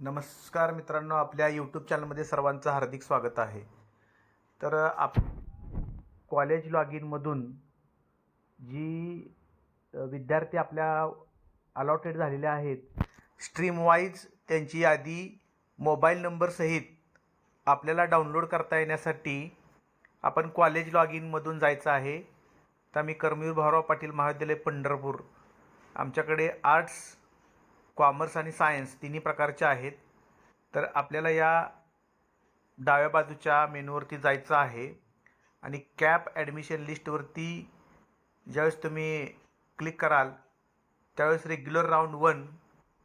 नमस्कार मित्रांनो आपल्या यूट्यूब चॅनलमध्ये सर्वांचं हार्दिक स्वागत आहे. तर आप कॉलेज लॉग इनमधून जी विद्यार्थी आपल्या अलॉटेड झालेले आहेत स्ट्रीम वाईज त्यांची यादी मोबाईल नंबरसहित आपल्याला डाउनलोड करता येण्यासाठी आपण कॉलेज लॉग इनमधून जायचं आहे. तर मी कर्मवीर भाऊराव पाटील महाविद्यालय पंढरपूर. आमच्याकडे आर्ट्स कॉमर्स आणि सायन्स तिन्ही प्रकारचे आहेत. तर आपल्याला या डाव्या बाजूच्या मेनूवरती जायचं आहे. आणि कॅप ॲडमिशन लिस्टवरती ज्यावेळेस तुम्ही क्लिक कराल त्यावेळेस regular round one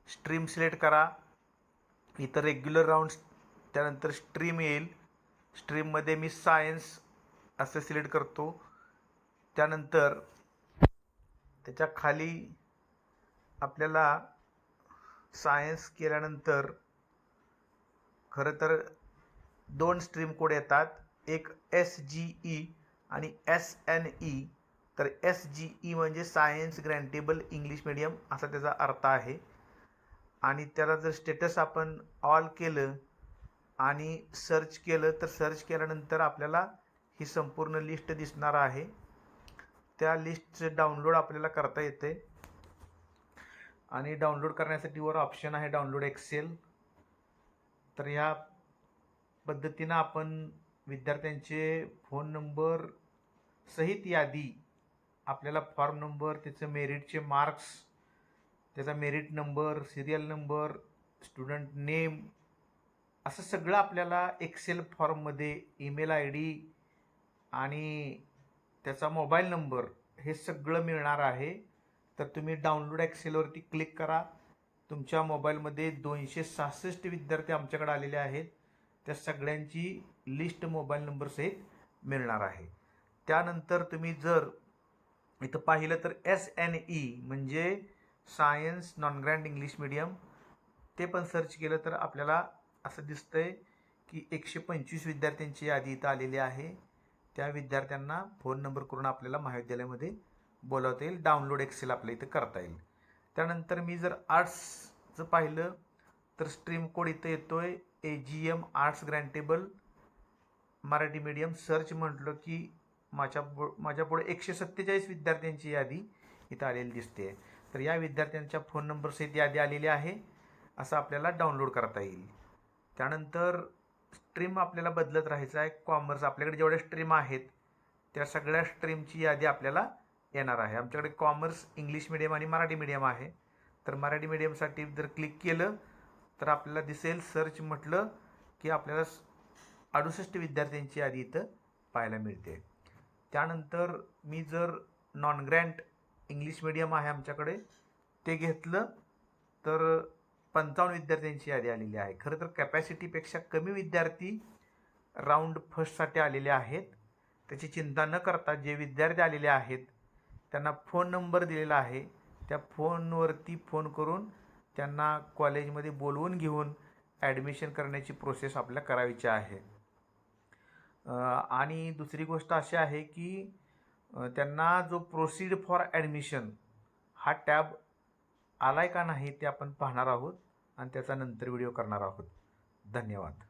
stream select करा. इथं रेग्युलर राऊंड त्यानंतर स्ट्रीम येईल. स्ट्रीममध्ये मी सायन्स असं सिलेक्ट करतो. त्यानंतर त्याच्याखाली आपल्याला सायन्स केल्यानंतर खरं तर दोन स्ट्रीम कोड येतात. एक एस जी ई आणि एस एन ई. तर एस जी ई म्हणजे सायन्स ग्रँटेबल इंग्लिश मिडियम असा त्याचा अर्थ आहे. आणि त्याला जर स्टेटस आपण ऑल केलं आणि सर्च केलं तर सर्च केल्यानंतर आपल्याला ही संपूर्ण लिस्ट दिसणार आहे. त्या लिस्टचं डाउनलोड आपल्याला करता येते. आणि डाउनलोड करण्यासाठी वर ऑप्शन आहे डाउनलोड एक्सेल तर ह्या पद्धतीनं आपण विद्यार्थ्यांचे फोन नंबर सहित यादी आपल्याला फॉर्म नंबर त्याचं मेरिटचे मार्क्स त्याचा merit number serial number student name असं सगळं आपल्याला एक्सेल फॉर्ममध्ये ईमेल आय डी आणि त्याचा मोबाईल नंबर हे सगळं मिळणार आहे. तर तुम्ही डाउनलोड ॲक्सेलवरती क्लिक करा. तुमच्या मोबाईलमध्ये दोनशे सहासष्ट विद्यार्थी आमच्याकडे आलेले आहेत. त्या सगळ्यांची लिस्ट मोबाईल नंबरसहित मिळणार आहे. त्यानंतर तुम्ही जर इथं पाहिलं तर एस एन ई म्हणजे science non grant English medium ते पण सर्च केलं तर आपल्याला असं दिसतंय की एकशे पंचवीस विद्यार्थ्यांची यादी इथं आलेली आहे. त्या विद्यार्थ्यांना फोन नंबर करून आपल्याला महाविद्यालयामध्ये बोलावता येईल डाउनलोड एक्सेल आपल्या इथं करता येईल. त्यानंतर मी जर आर्ट्सचं पाहिलं तर स्ट्रीम कोड इथं येतो आहे A G M arts grantable Marathi medium search म्हटलं की माझ्या पु माझ्यापुढे एकशे सत्तेचाळीस विद्यार्थ्यांची यादी इथं आलेली दिसते आहे तर या विद्यार्थ्यांच्या फोन नंबरसहित यादी आलेली आहे असं आपल्याला डाउनलोड करता येईल. त्यानंतर स्ट्रीम आपल्याला बदलत राहायचं आहे. कॉमर्स आपल्याकडे जेवढ्या स्ट्रीम आहेत त्या सगळ्या स्ट्रीमची यादी आपल्याला येणार आहे. आमच्याकडे कॉमर्स इंग्लिश मिडियम आणि मराठी मिडियम आहे. तर मराठी मिडियमसाठी जर क्लिक केलं तर आपल्याला दिसेल सर्च म्हटलं की आपल्याला अडुसष्ट विद्यार्थ्यांची यादी इथं पाहायला मिळते. त्यानंतर मी जर नॉन ग्रँट इंग्लिश मिडियम आहे आमच्याकडे ते घेतलं तर पंचावन्न विद्यार्थ्यांची यादी आलेली आहे. खरं तर कॅपॅसिटीपेक्षा कमी विद्यार्थी राऊंड फर्स्टसाठी आलेले आहेत. त्याची चिंता न करता जे विद्यार्थी आलेले आहेत त्यांना फोन नंबर दिलेला आहे. त्या फोनवरती फोन करून त्यांना कॉलेजमध्ये बोलवून घेऊन ॲडमिशन करण्याची प्रोसेस आपल्याला करायची आहे. आणि दुसरी गोष्ट अशी आहे की त्यांना जो प्रोसीड फॉर ॲडमिशन हा टॅब आला आहे का नाही ते आपण पाहणार आहोत आणि त्याचा नंतर व्हिडिओ करणार आहोत. धन्यवाद.